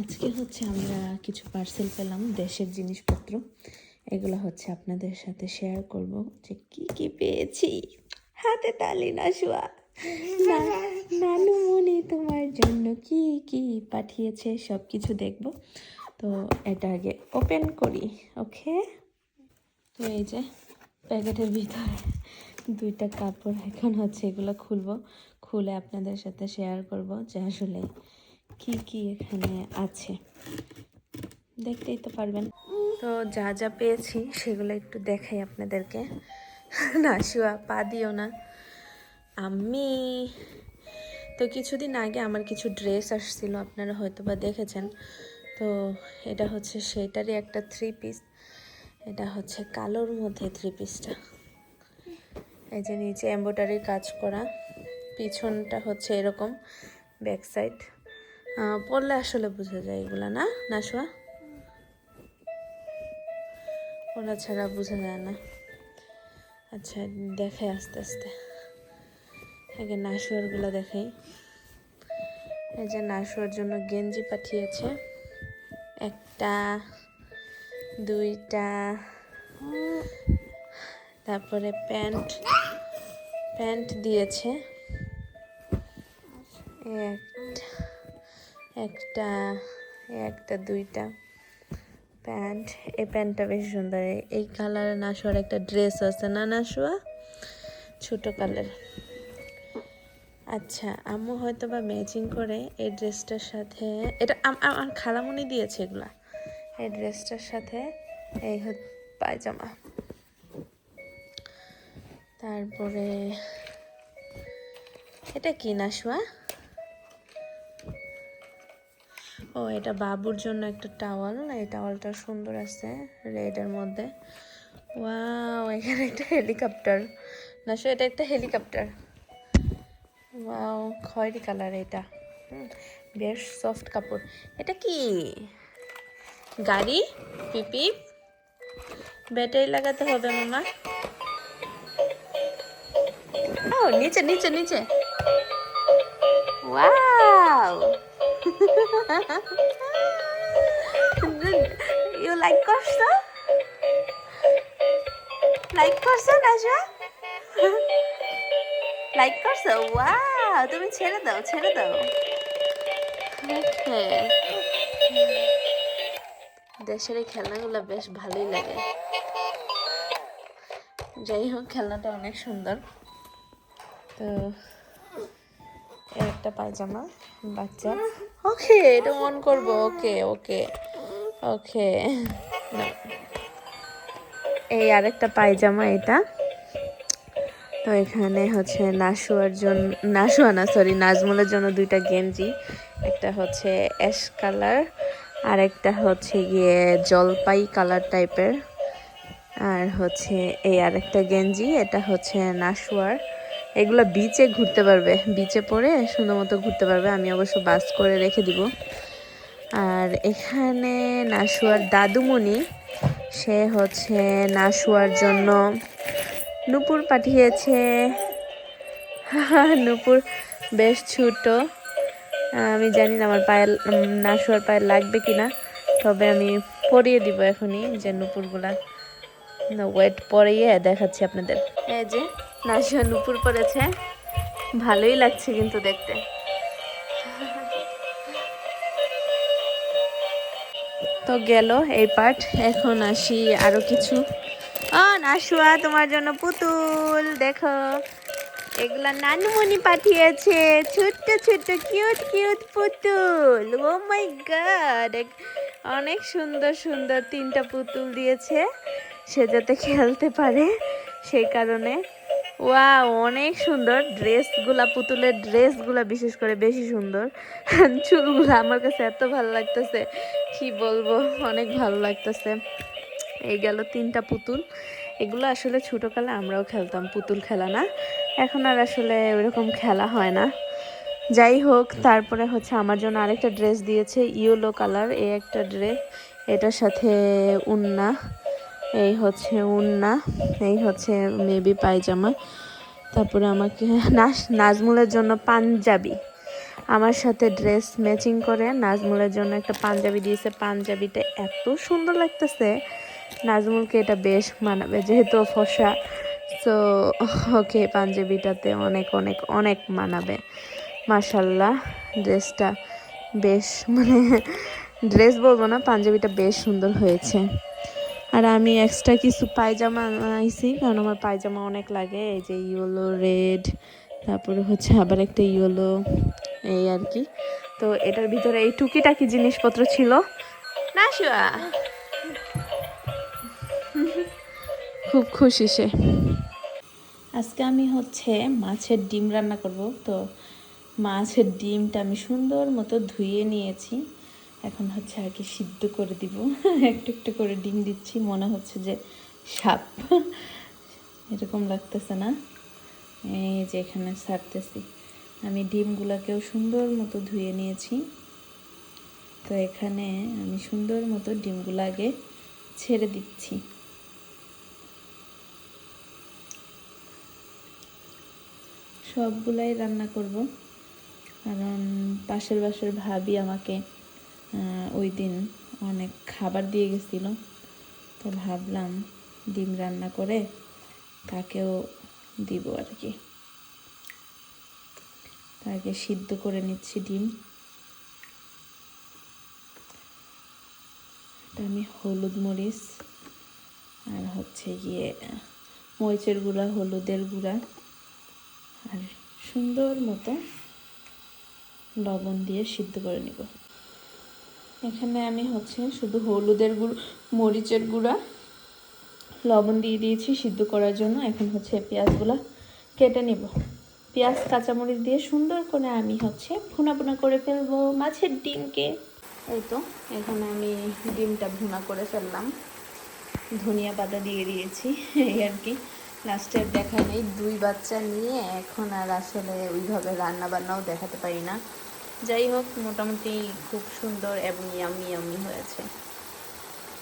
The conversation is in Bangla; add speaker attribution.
Speaker 1: আজকে হচ্ছে আমরা কিছু পার্সেল পেলাম, দেশের জিনিসপত্র। এগুলো হচ্ছে আপনাদের সাথে শেয়ার করব যে কি কি পেয়েছি। হাতে তালি না শোয়া। নানু মনে তোমার জন্য কি কি পাঠিয়েছে সব কিছু দেখব। তো এটা আগে ওপেন করি, ওকে? তো এই যে প্যাকেটের ভিতরে দুইটা কাপড়, এখন হচ্ছে এগুলো খুলবো। খুলে আপনাদের সাথে শেয়ার করব যে আসলে কি কি এখানে আছে? দেখতেই তো পারবেন। তো যা যা পেয়েছি সেগুলো একটু দেখাই আপনাদেরকে। না শুয়া পা দিও না। আমি তো কিছুদিন আগে আমার কিছু ড্রেস আসছিল, আপনারা হয়তো বা দেখেছেন। তো এটা হচ্ছে সেটারই একটা থ্রি পিস এটা হচ্ছে কালোর মধ্যে থ্রি পিসটা এই যে নিচে এম্ব্রয়ডারি কাজ করা। পিছনটা হচ্ছে এরকম ব্যাক সাইড পরলে আসলে বোঝা যায় এগুলা, না? নাশোয়া ওরা ছাড়া বোঝা যায় না। আচ্ছা দেখে আস্তে আস্তে। আগে নাশুয়ারগুলো দেখাই। এই যে নাশুয়ার জন্য গেঞ্জি পাঠিয়েছে। একটা, দুইটা, তারপরে প্যান্ট প্যান্ট দিয়েছে। একটা একটা একটা, দুইটা প্যান্ট। এই প্যান্টটা বেশ সুন্দর। এই কালারে নাশুয়ার একটা ড্রেস আছে। না নাশুয়া ছোটো কালার। আচ্ছা আম্মু হয়তো বা ম্যাচিং করে এই ড্রেসটার সাথে, এটা আমার খালামুনি দিয়েছে এগুলা। এই ড্রেসটার সাথে এই পায়জামা। তারপরে, এটা কি নাশুয়া ও, এটা বাবুর জন্য একটা টাওয়াল। এই টাওয়ালটা সুন্দর আছে রেডের মধ্যে। ওয়াও, এখানে একটা হেলিকপ্টার। নাশো এটা একটা হেলিকপ্টার। ওয়াও, খয়েরি কালার এটা। বেশ সফট কাপড়। এটা কি? গাড়ি? পিপি? ব্যাটারি লাগাতে হবে মামা। ও, নিচে নিচে নিচে। ওয়াও! ইউ লাইক করছ লাইক করছ নাজা লাইক করছ ওয়াও তুমি ছেড়ে দাও ছেড়ে দাও। ওকে দেশের এই খেলনাগুলো বেশ ভালোই লাগে। যাই হোক খেলনাটা অনেক সুন্দর। তো একটা পায়জামা, বাচ্চা। ওকে, এটা অন করব, ওকে ওকে ওকে। এই আরেকটা পায়জামা এটা। তো এখানে হচ্ছে নাশুয়ার জন্য নাশুয়া না সরি নাজমুলের জন্য দুইটা গেঞ্জি। একটা হচ্ছে অ্যাশ কালার আর একটা হচ্ছে গিয়ে জলপাই কালার টাইপের আর হচ্ছে এই আরেকটা গেঞ্জি, এটা হচ্ছে নাশুয়ার এগুলো বিচে ঘুরতে পারবে। বিচে পরে সুন্দর মতো ঘুরতে পারবে। আমি অবশ্য বাস করে রেখে দিব। আর এখানে নাশুয়ার দাদুমণি, সে হচ্ছে নাশুয়ার জন্য নুপুর পাঠিয়েছে। নুপুর বেশ ছোট। আমি জানি না আমার পায়ে নাশুয়ার পায়ে লাগবে কি না তবে আমি পরিয়ে দিব এখনই যে নুপুরগুলা। ওয়েট পরিয়ে দেখাচ্ছি আপনাদের। এই যে নাশুয়া নুপুর পরেছে ভালোই লাগছে কিন্তু দেখতে। তো গেল এই পার্ট। এখন আসি আরও কিছু। নাশুয়া তোমার জন্য পুতুল, দেখো। এগুলা নানুমণি পাঠিয়েছে। ছোট্ট ছোট্ট কিউট কিউট পুতুল। ও মাই গড অনেক সুন্দর সুন্দর তিনটা পুতুল দিয়েছে। সে যাতে খেলতে পারে, সেই কারণে। ওয়া অনেক সুন্দর। ড্রেসগুলা, পুতুলের ড্রেসগুলা বিশেষ করে বেশি সুন্দর। চুলগুলো আমার কাছে এত ভালো লাগতেছে। কি বলব, অনেক ভালো লাগতেছে। এই গেল তিনটা পুতুল। এগুলো আসলে ছোটোকালে আমরাও খেলতাম, পুতুল খেলা না। এখন আর আসলে ওইরকম খেলা হয় না। যাই হোক, তারপরে হচ্ছে আমার জন্য আরেকটা ড্রেস দিয়েছে ইয়েলো কালার। এই একটা ড্রেস এটার সাথে উন্না। এই হচ্ছে উন্না, এই হচ্ছে মেবি পায়জামা। তারপরে আমাকে নাজ নাজমুলের জন্য পাঞ্জাবি। আমার সাথে ড্রেস ম্যাচিং করে নাজমুলের জন্য একটা পাঞ্জাবি দিয়েছে। পাঞ্জাবিটা এত সুন্দর লাগতেছে। নাজমুলকে এটা বেশ মানাবে যেহেতু ফসা। তো ওকে পাঞ্জাবিটাতে অনেক অনেক অনেক মানাবে। মাশাল্লাহ ড্রেসটা বেশ মানে ড্রেস বলব না, পাঞ্জাবিটা বেশ সুন্দর হয়েছে। আর আমি এক্সট্রা কিছু পায়জামা আইছি, কারণ আমার পায়জামা অনেক লাগে, এই যে ইয়েলো রেড তারপরে হচ্ছে আবার একটা ইয়েলো এই আর কি। তো এটার ভিতরে এই টুকিটাকি জিনিসপত্র ছিল। না, শিবা? খুব খুশি সে। আজকে আমি হচ্ছে মাছের ডিম রান্না করব, তো মাছের ডিমটা আমি সুন্দর মতো ধুয়ে নিয়েছি। এখন হচ্ছে আর কি সিদ্ধ করে দিব। একটু একটু করে ডিম দিচ্ছি, মনে হচ্ছে যে সাপ। এরকম লাগতেছে না? এই যে এখানে ছাড়তেছি আমি ডিমগুলোকেও সুন্দর মতো ধুয়ে নিয়েছি। তো এখানে আমি সুন্দর মতো ডিমগুলো আগে ছেড়ে দিচ্ছি। সবগুলাই রান্না করব। কারণ পাশের বাসার ভাবি আমাকে ওই দিন অনেক খাবার দিয়ে গেছিল। তো ভাবলাম ডিম রান্না করে তাকেও দিব আর কি। তাকে সিদ্ধ করে নিচ্ছি ডিম। আমি হলুদ মরিচ আর হচ্ছে গিয়ে মরিচের গুঁড়া, হলুদের গুঁড়া আর সুন্দর মতো লবণ দিয়ে সিদ্ধ করে নিব। এখানে আমি হচ্ছে শুধু হলুদের গুঁড়ো, মরিচের গুঁড়া, লবণ দিয়ে দিয়েছি সিদ্ধ করার জন্য। এখন হচ্ছে পেঁয়াজগুলা কেটে নিব। পেঁয়াজ, কাঁচামরিচ দিয়ে সুন্দর করে আমি হচ্ছে ভুনা ভুনা করে ফেলব মাছের ডিমকে। এই তো, এখানে আমি ডিমটা ভুনা করে ফেললাম। ধনিয়া পাতা দিয়ে দিয়েছি, এই আর কি। লাস্টে দেখা নেই, দুই বাচ্চা নিয়ে এখন আর আসলে ওইভাবে রান্না বান্নাও দেখাতে পারি না। যাই হোক মোটামুটি খুব সুন্দর এবং ইয়ামি ইয়ামি হয়েছে।